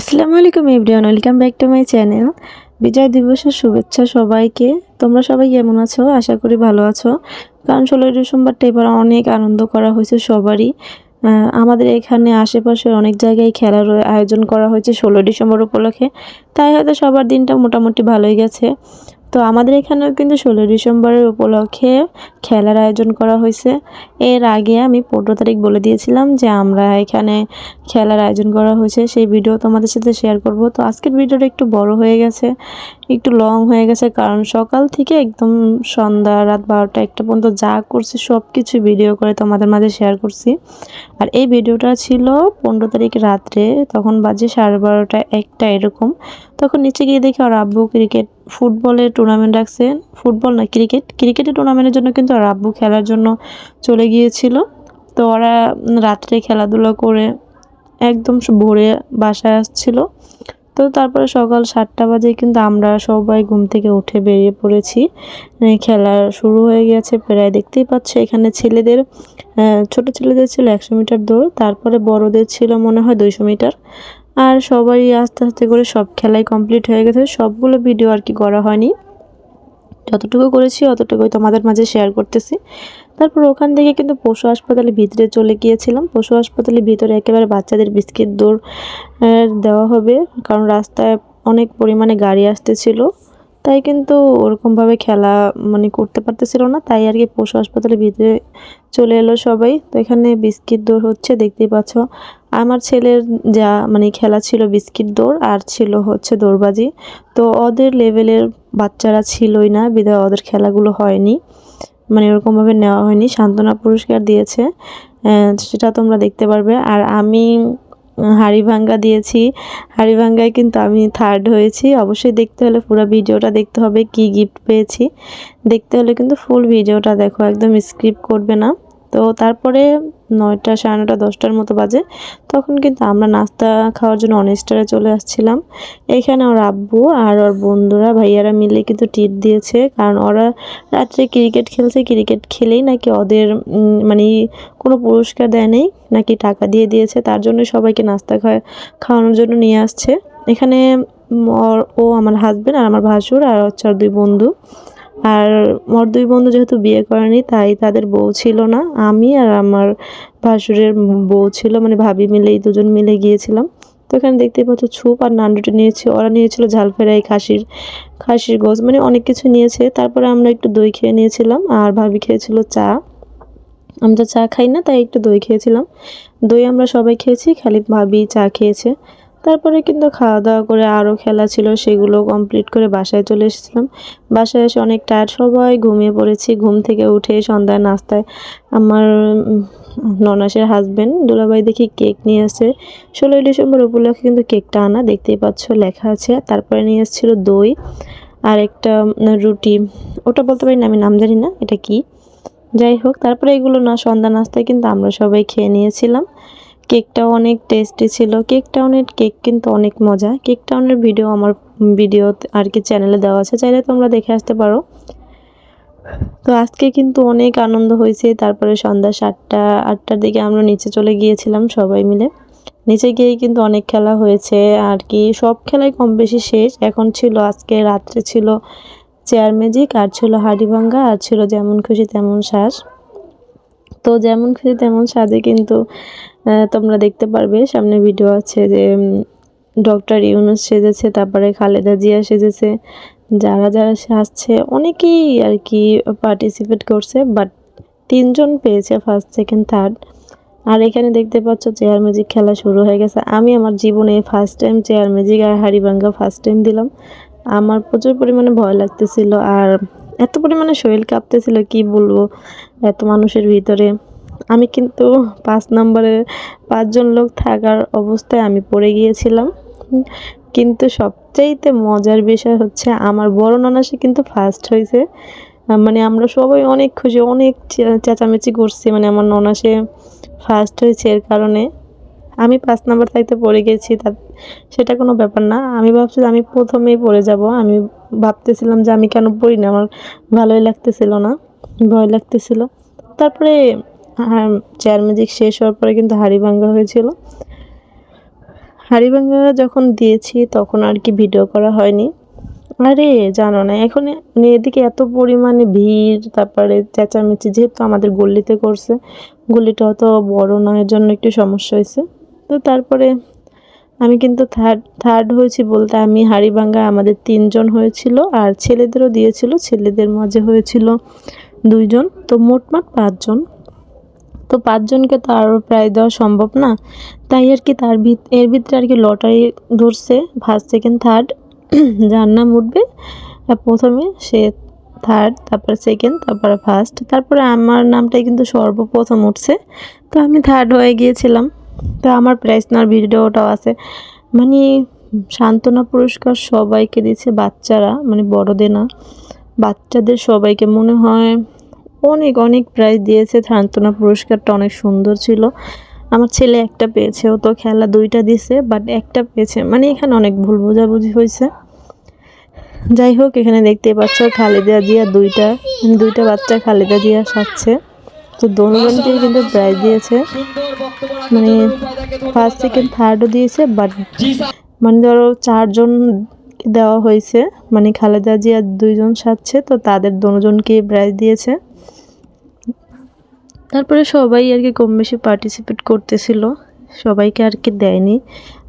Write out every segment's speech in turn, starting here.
আসসালামু আলাইকুম everyone, welcome back to my channel. বিজয় দিবসের শুভেচ্ছা সবাইকে। তোমরা সবাই কেমন আছো? আশা করি ভালো আছো। কারণ ষোলোই ডিসেম্বরটা এবার অনেক আনন্দ করা হয়েছে সবারই। আমাদের এখানে আশেপাশের অনেক জায়গায় খেলার আয়োজন করা হয়েছে ষোলোই ডিসেম্বর উপলক্ষে। তাই হয়তো সবার দিনটা মোটামুটি ভালোই গেছে। তো আমাদের এখানেও কিন্তু ষোলোই ডিসেম্বরের উপলক্ষে খেলার আয়োজন করা হয়েছে। এর আগে আমি পনেরো তারিখ বলে দিয়েছিলাম যে আমরা এখানে খেলার আয়োজন করা হয়েছে। সেই ভিডিও তোমাদের সাথে শেয়ার করব। তো আজকের ভিডিওটা একটু বড় হয়ে গেছে। একটু লং হয়ে গেছে, কারণ সকাল থেকে একদম সন্ধ্যা, রাত বারোটা একটা পর্যন্ত যা করছি সব কিছু ভিডিও করে তোমাদের মাঝে শেয়ার করছি। আর এই ভিডিওটা ছিল পনেরো তারিখ রাত্রে, তখন বাজে সাড়ে বারোটা একটা এরকম। তখন নিচে গিয়ে দেখি আর আব্বু ক্রিকেট ফুটবলের টুর্নামেন্ট রাখছে। ফুটবল না ক্রিকেট ক্রিকেটের টুর্নামেন্টের জন্য কিন্তু আর আব্বু খেলার জন্য চলে গিয়েছিল। তো ওরা রাত্রে খেলাধুলা করে একদম ভোরে বাসায় আসছিল। তো তারপরে সকাল সাতটা বাজে কিন্তু আমরা সবাই ঘুম থেকে উঠে বেরিয়ে পড়েছি। খেলা শুরু হয়ে গেছে, প্রায় দেখতেই পাচ্ছ এখানে ছেলেদের ছোট ছেলেদের ছিল একশো মিটার দৌড়, তারপরে বড়দের ছিল মনে হয় দুইশো মিটার। আর সবাই আস্তে আস্তে করে সব খেলাই কমপ্লিট হয়ে গেছে, সবগুলো ভিডিও আর কি করা হয়নি। যতটুকু করেছি, অতটুকুই তোমাদের মাঝে শেয়ার করতেছি। তারপর ওখান থেকে কিন্তু পশু হাসপাতালের ভিতরে চলে গিয়েছিলাম। পশু হাসপাতালের ভিতরে একেবারে বাচ্চাদের বিস্কিট দৌড় দেওয়া হবে। কারণ রাস্তায় অনেক পরিমাণে গাড়ি আসতেছিল। তাই কিন্তু ওরকমভাবে খেলা মানে করতে পারতেছিল না, তাই আর কি পশু হাসপাতালের ভিতরে চলে এলো সবাই। তো এখানে বিস্কিট দৌড় হচ্ছে, দেখতেই পাচ্ছ। আমার ছেলের যা মানে খেলা ছিল বিস্কিট দৌড়, আর ছিল হচ্ছে দৌড়বাজি। তো ওদের লেভেলের বাচ্চারা ছিলই না, বিধায় ওদের খেলাগুলো হয়নি। মানে ওরকমভাবে নেওয়া হয়নি, সান্ত্বনা পুরস্কার দিয়েছে। সেটা তোমরা দেখতে পারবে। আর আমি হাড়িভাঙ্গা দিয়েছি। হাড়ি ভাঙ্গায় কিন্তু আমি থার্ড হয়েছি। অবশ্যই দেখতে হলে পুরো ভিডিওটা দেখতে হবে, কি গিফট পেয়েছি। দেখতে হলে কিন্তু ফুল ভিডিওটা দেখো, একদম স্কিপ করবে না। তো তারপরে নয়টা, সাড়ে নটা দশটার মতো বাজে। তখন কিন্তু আমরা নাস্তা খাওয়ার জন্য অনেস্টারে চলে আসছিলাম। এখানে ওর আব্বু আর ওর বন্ধুরা, ভাইয়ারা মিলে কিন্তু টিট দিয়েছে। কারণ ওরা রাত্রে ক্রিকেট খেলছে ক্রিকেট খেলেই নাকি ওদের মানে কোনো পুরস্কার দেয় নেই, নাকি টাকা দিয়ে দিয়েছে। তার জন্য সবাইকে নাস্তা খাওয়া, খাওয়ানোর জন্য নিয়ে আসছে। এখানে ও আমার হাজবেন্ড আর আমার ভাসুর আর হচ্ছে ওর দুই বন্ধু। আর মোর দুই বন্ধু যেহেতু বিয়ে করেনি, তাই তাদের বউ ছিল না। আমি আর আমার ভাসুরের বউ ছিল মানে ভাবি মিলে এই দুজন মিলে গিয়েছিলাম। তো এখানে দেখতেই পাচ্ছ ছুপ আর নান্ডুটি নিয়েছে। ওরা নিয়েছিল ঝাল ফেরাই, খাসির খাসির গোস মানে অনেক কিছু নিয়েছে। তারপরে আমরা একটু দই খেয়ে নিয়েছিলাম আর ভাবি খেয়েছিল চা। আমরা চা খাই না, তাই একটু দই খেয়েছিলাম। দই আমরা সবাই খেয়েছি, খালি ভাবি চা খেয়েছে। তারপরে কিন্তু খাওয়া দাওয়া করে আরও খেলা ছিল, সেগুলো কমপ্লিট করে বাসায় চলে এসেছিলাম। বাসায় এসে অনেক টায়ার্ড সবাই, ঘুমিয়ে পড়েছি। ঘুম থেকে উঠে সন্ধ্যায় নাস্তায় আমার ননাসের হাজব্যান্ড দুলাভাই দেখি কেক নিয়ে আসছে ষোলোই ডিসেম্বর উপলক্ষে কিন্তু কেকটা আনা, দেখতেই পাচ্ছ লেখা আছে। তারপরে নিয়ে এসেছিল দই আর একটা রুটি। ওটা বলতে পারি না, আমি নাম জানি না, এটা কি? যাই হোক, তারপরে এগুলো না, সন্ধ্যা নাস্তায় কিন্তু আমরা সবাই খেয়ে নিয়েছিলাম। কেকটা অনেক টেস্টি ছিল। কেক টাউনের কেক কিন্তু অনেক মজা। কেক টাউনের ভিডিও আমার ভিডিও আর কি চ্যানেলে দেওয়া আছে, চাইলে তোমরা দেখে আসতে পারো। তো আজকে কিন্তু অনেক আনন্দ হয়েছে। তারপরে সন্ধ্যা সাতটা, আটটার দিকে আমরা নিচে চলে গিয়েছিলাম সবাই মিলে। নিচে গিয়ে কিন্তু অনেক খেলা হয়েছে আর কি। সব খেলাই কম বেশি শেষ। এখন ছিল, আজকে রাত্রে ছিল চেয়ার ম্যাজিক আর ছিল হাড়িভাঙ্গা আর ছিল যেমন খুশি তেমন শ্বাস। তো যেমন খুশি তেমন সাজে কিন্তু তোমরা দেখতে পারবে। সামনে ভিডিও আছে যে ডক্টর ইউনুস সেজেছে, তারপরে খালেদা জিয়া সেজেছে। যারা যারা সাজছে, অনেকেই আর কি পার্টিসিপেট করছে বাট তিনজন পেয়েছে ফার্স্ট সেকেন্ড থার্ড আর এখানে দেখতে পাচ্ছ চেয়ার ম্যাজিক খেলা শুরু হয়ে গেছে। আমি আমার জীবনে ফার্স্ট টাইম চেয়ার ম্যাজিক আর হাড়িভাঙ্গা ফার্স্ট টাইম দিলাম। আমার প্রচুর পরিমাণে ভয় লাগতেছিল আর এত পরিমাণে শরীর কাঁপতেছিল, কি বলব? এত মানুষের ভিতরে। আমি কিন্তু পাঁচ নম্বরে পাঁচজন লোক থাকার অবস্থায় আমি পড়ে গিয়েছিলাম। কিন্তু সবচাইতে মজার বিষয় হচ্ছে, আমার বড় ননাসে কিন্তু ফার্স্ট হয়েছে। মানে আমরা সবাই অনেক খুশি, অনেক চেঁচামেচি করছি। মানে আমার ননাসে ফার্স্ট হয়েছে এর কারণে। আমি পাঁচ নাম্বার থাকতে পড়ে গেছি, তা, সেটা কোনো ব্যাপার না। আমি ভাবছি আমি প্রথমেই পড়ে যাব। আমি ভাবতেছিলাম যে আমি কেন পড়ি না, আমার ভালোই লাগতেছিল না, ভয় লাগতেছিল। তারপরে চেয়ার ম্যাজিক শেষ হওয়ার পরে কিন্তু হাড়ি ভাঙ্গা হয়েছিল। হাড়িভাঙ্গা যখন দিয়েছি তখন আর কি ভিডিও করা হয়নি। আরে, জানো না, এখন এদিকে এত পরিমাণে ভিড়, তারপরে চেঁচামেচি, যেহেতু আমাদের গল্লিতে করছে, গল্লিটা অত বড় নয় জন্য একটু সমস্যা হয়েছে। তো তারপরে আমি কিন্তু থার্ড থার্ড হয়েছি বলতে আমি হাড়িভাঙ্গা আমাদের তিনজন হয়েছিল আর ছেলেদেরও দিয়েছিল, ছেলেদের মাঝে হয়েছিল দুইজন, তো মোটমাট পাঁচজন। তো পাঁচজনকে তো আরও প্রায় দেওয়া সম্ভব না, তাই আর কি তার ভিত, এর ভিতরে আর কি লটারি ধরছে ফার্স্ট সেকেন্ড থার্ড যার নাম উঠবে প্রথমে সে থার্ড তারপরে সেকেন্ড তারপরে ফার্স্ট তারপরে আমার নামটাই কিন্তু সর্বপ্রথম উঠছে, তো আমি থার্ড হয়ে গিয়েছিলাম। তো আমার প্রাইজ নেওয়ার ভিডিওটাও আছে। মানে সান্ত্বনা পুরস্কার সবাইকে দিচ্ছে বাচ্চারা মানে বড়দের না, বাচ্চাদের সবাইকে। মনে হয় অনেক অনেক প্রাইজ দিয়েছে সান্ত্বনা পুরস্কারটা, অনেক সুন্দর ছিল। আমার ছেলে একটা পেয়েছে, ও তো খেলা দুইটা দিছে বাট একটা পেয়েছে। মানে এখানে অনেক ভুল বোঝাবুঝি হয়েছে। যাই হোক, এখানে দেখতে পাচ্ছ, খালেদা জিয়া দুইটা মানে দুইটা বাচ্চা খালেদা জিয়া সাজছে। তো দোনোজনকেই কিন্তু প্রাইজ দিয়েছে। মানে ফার্স্ট সেকেন্ড থার্ডও দিয়েছে বাট মানে ধরো চারজন দেওয়া হয়েছে মানে খালেদা জিয়া দুইজন সাজছে তো তাদের দুজনকে প্রাইজ দিয়েছে। তারপরে সবাই আর কি কম বেশি পার্টিসিপেট করতেছিল সবাইকে আর কি দেয়নি।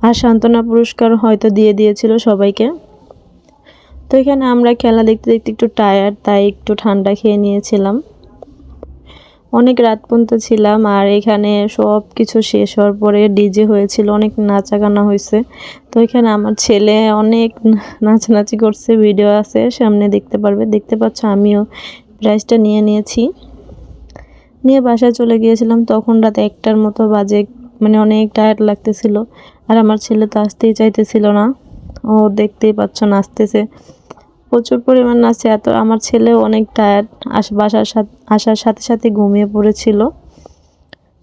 আর সান্ত্বনা পুরস্কার হয়তো দিয়ে দিয়েছিল সবাইকে। তো এখানে আমরা খেলা দেখতে দেখতে একটু টায়ার্ড তাই একটু ঠান্ডা খেয়ে নিয়েছিলাম। অনেক রাত পর্যন্ত ছিলাম আর এখানে সব কিছু শেষ হওয়ার পরে ডিজে হয়েছিল, অনেক নাচা গানা হয়েছে। তো এখানে আমার ছেলে অনেক নাচানাচি করছে ভিডিও আছে, সামনে দেখতে পারবে। দেখতে পাচ্ছ আমিও প্রাইজটা নিয়ে নিয়েছি। নিয়ে বাসায় চলে গিয়েছিলাম, তখন রাত একটার মতো বাজে মানে অনেক টায়ার্ড লাগতেছিল। আর আমার ছেলে তো আসতেই চাইতেছিল না। ও দেখতেই পাচ্ছ নাচতেছে। প্রচুর পরিমাণ নাচে এত, আমার ছেলেও অনেক টায়ার্ড আস, বাসার সাথে, আসার সাথে সাথে ঘুমিয়ে পড়েছিল।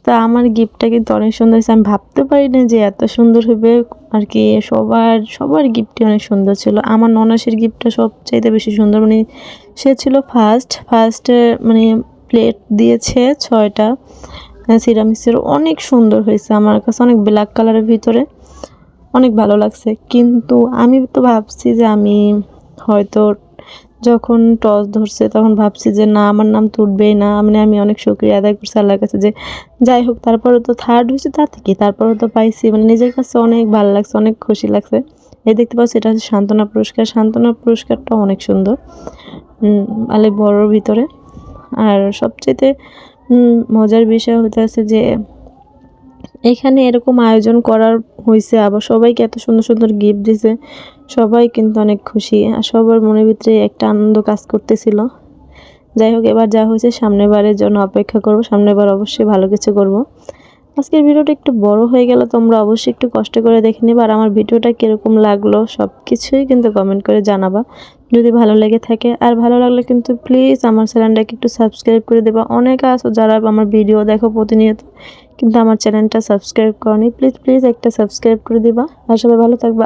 তা আমার গিফটটা কিন্তু অনেক সুন্দর হয়েছে। আমি ভাবতে পারি না যে এত সুন্দর হবে। আর কি, সবার সবার গিফটই অনেক সুন্দর ছিল। আমার ননাসের গিফটটা সবচাইতে বেশি সুন্দর। মানে সে ছিল ফার্স্ট ফার্স্টে মানে প্লেট দিয়েছে ছয়টা। সিরামিক্সের অনেক সুন্দর হয়েছে আমার কাছে। অনেক ব্ল্যাক কালারের ভিতরে। অনেক ভালো লাগছে। কিন্তু আমি তো ভাবছি যে আমি হয়তো যখন টস ধরছে তখন ভাবছি যে, না, আমার নাম তো উঠবেই না। মানে আমি অনেক শুক্রিয়া আদায় করছি আল্লাহর কাছে যে, যাই হোক তারপরে তো থার্ড হয়েছে তা থেকে তারপরে তো পাইছি। মানে নিজের কাছে অনেক ভালো লাগছে, অনেক খুশি লাগছে। এই দেখতে পাচ্ছি, এটা হচ্ছে সান্ত্বনা পুরস্কার। সান্ত্বনা পুরস্কারটা অনেক সুন্দর মানে বড়োর ভিতরে। আর সবচেয়ে মজার বিষয় হতে আছে যে, এখানে এরকম আয়োজন করার হয়েছে আবার সবাইকে এত সুন্দর সুন্দর গিফট দিছে। সবাই কিন্তু অনেক খুশি, আর সবার মনের ভিতরে একটা আনন্দ কাজ করতেছিল। যাই হোক, এবার যা হয়েছে সামনের বারের জন্য অপেক্ষা করব সামনের বার অবশ্যই ভালো কিছু করব। আজকের ভিডিওটা একটু বড় হয়ে গেল তোমরা অবশ্যই একটু কষ্ট করে দেখে নিবা, আর আমার ভিডিওটা কীরকম লাগল সব কিছুই কিন্তু কমেন্ট করে জানাবা, যদি ভালো লেগে থাকে। আর ভালো লাগলে কিন্তু প্লিজ আমার চ্যানেলটাকে একটু সাবস্ক্রাইব করে দেবা। অনেক আছো যারা আমার ভিডিও দেখো প্রতিনিয়ত, কিন্তু আমার চ্যানেলটা সাবস্ক্রাইব করনি প্লিজ প্লিজ একটা সাবস্ক্রাইব করে দিবা। আর সবাই ভালো থাকবা।